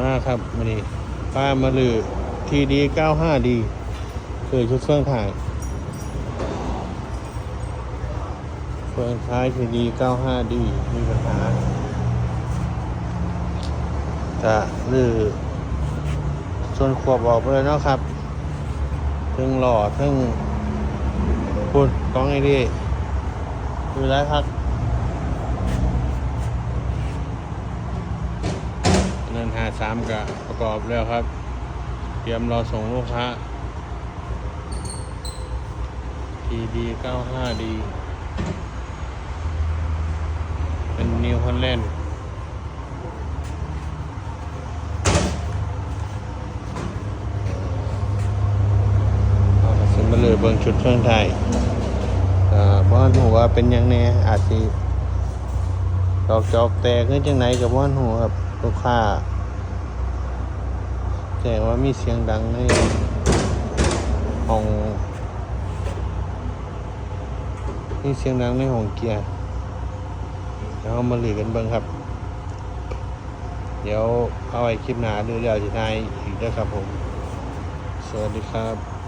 มาครับมาดีป้ามาลือทีดี95ดีคือชุดเฟื่องถ่ายเฟื่องท้ายทีดี95ดีมีปัญหาจะลือส่วนขวบออกไปเลยเนาะครับทึงหล่อทึงพูดกล้องไอ้ดีดูแล้ครับ เนินหา สามกะประกอบแล้วครับ เตรียมรอส่งลูกค้า TD 95D เป็นนิวฮอลแลนด์เอาสิมาเลยเบิ่งชุดเครื่องไทยอ่าบ้านหัวเป็นยังแน่อาจสิดอกจอกแตกขึ้นจังไหนกับบ้านหัวครับลูกค้า แจ้งว่ามีเสียงดังในห้องมีเสียงดังในห้องเกียร์เดี๋ยวมามาลือกันเบิ่งครับ เดี๋ยวเอาไว้คลิปหนาหรือเดี๋ยวจะนายอีกด้วยครับผม สวัสดีครับ